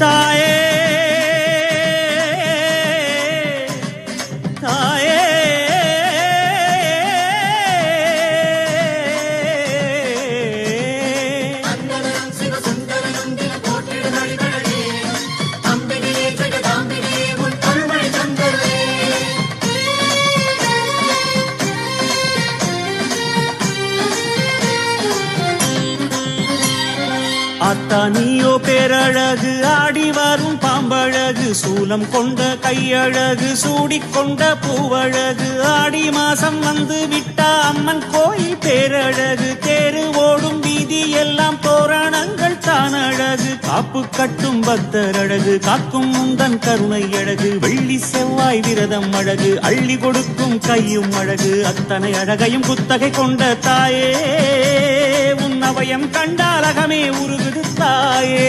தாயே தாயே அத்தானியோ பேரழகு ஆடி வரும் பாம்பழகு சூலம் கொண்ட கையழகு சூடிக்கொண்ட பூவழகு ஆடி மாசம் வந்து விட்டா அம்மன் கோயில் பேரழகு தேரு ஓடும் வீதி எல்லாம் தோரணங்கள் தான் அழகு. காப்பு கட்டும் பக்தர் அழகு காக்கும் முந்தன் கருணை அழகு வெள்ளி செவ்வாய் விரதம் அழகு அள்ளி கொடுக்கும் கையும் அழகு அத்தனை அழகையும் குத்தகை கொண்ட தாயே. பயம் கண்டாலகமே உருகுது தாயே.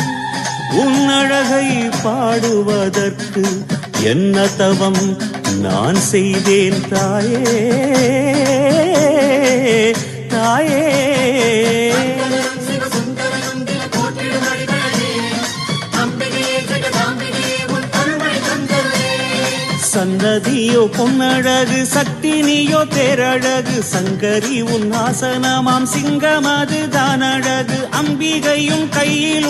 உன் அழகை பாடுவதற்கு என்ன தவம் நான் செய்தேன் தாயே? தாயே? சந்ததியோ பொன்னழகு சக்தினியோ தேரழகு சங்கரி உன் ஆசனமாம் சிங்கம் சிங்கமது தானழகு அம்பிகையும் கையில்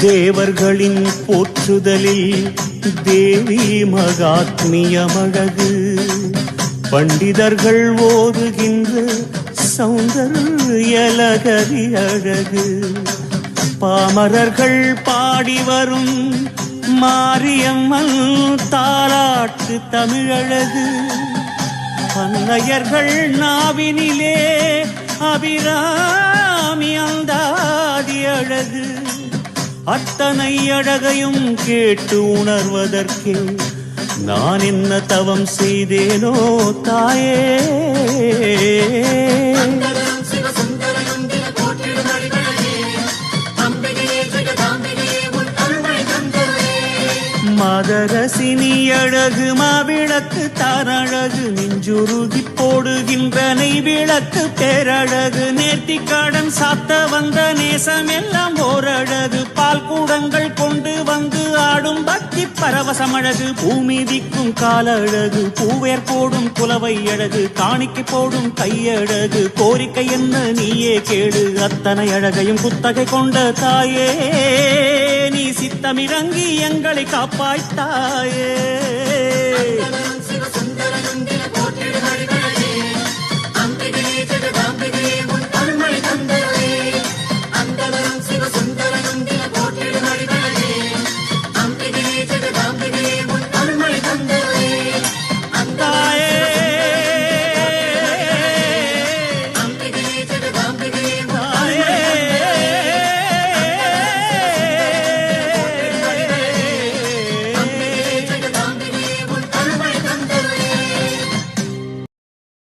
தேவர்களின் போற்றுதலில் தேவி மகாத்மியமழகு. பண்டிதர்கள் ஓதுகின்ற சௌந்தர்யலகரி அழகு. பாமரர்கள் பாடி வரும் மாரியம்மன் தாலாட்டு தமிழழகு. பன்னையர்கள் நாவினிலே அபிராமி அந்தாதி அழகு. அத்தனை அழகையும் கேட்டு உணர்வதற்கே நான் என்ன தவம் செய்தேனோ தாயே. மாதரசினி அழகு மாவிளக்கு தாரழகு நெஞ்சுருகி போடுகின்ற நெய் விளக்கு பேரழகு நேர்த்தி நேர்த்திக்கடன் சாத்த வந்த நேசம் எல்லாம் ஓரழகு பால் கூடங்கள் கொண்டு வந்து ஆடும் பக்தி பரவசமழகு பூமிதிக்கும் கால அழகு பூவேர் போடும் குலவை அழகு காணிக்கு போடும் கையழகு கோரிக்கை என்ன நீயே கேடு அத்தனை அழகையும் குத்தகை கொண்ட தாயே சித்தமிறங்கி எங்களை காப்பாய்த்தாயே.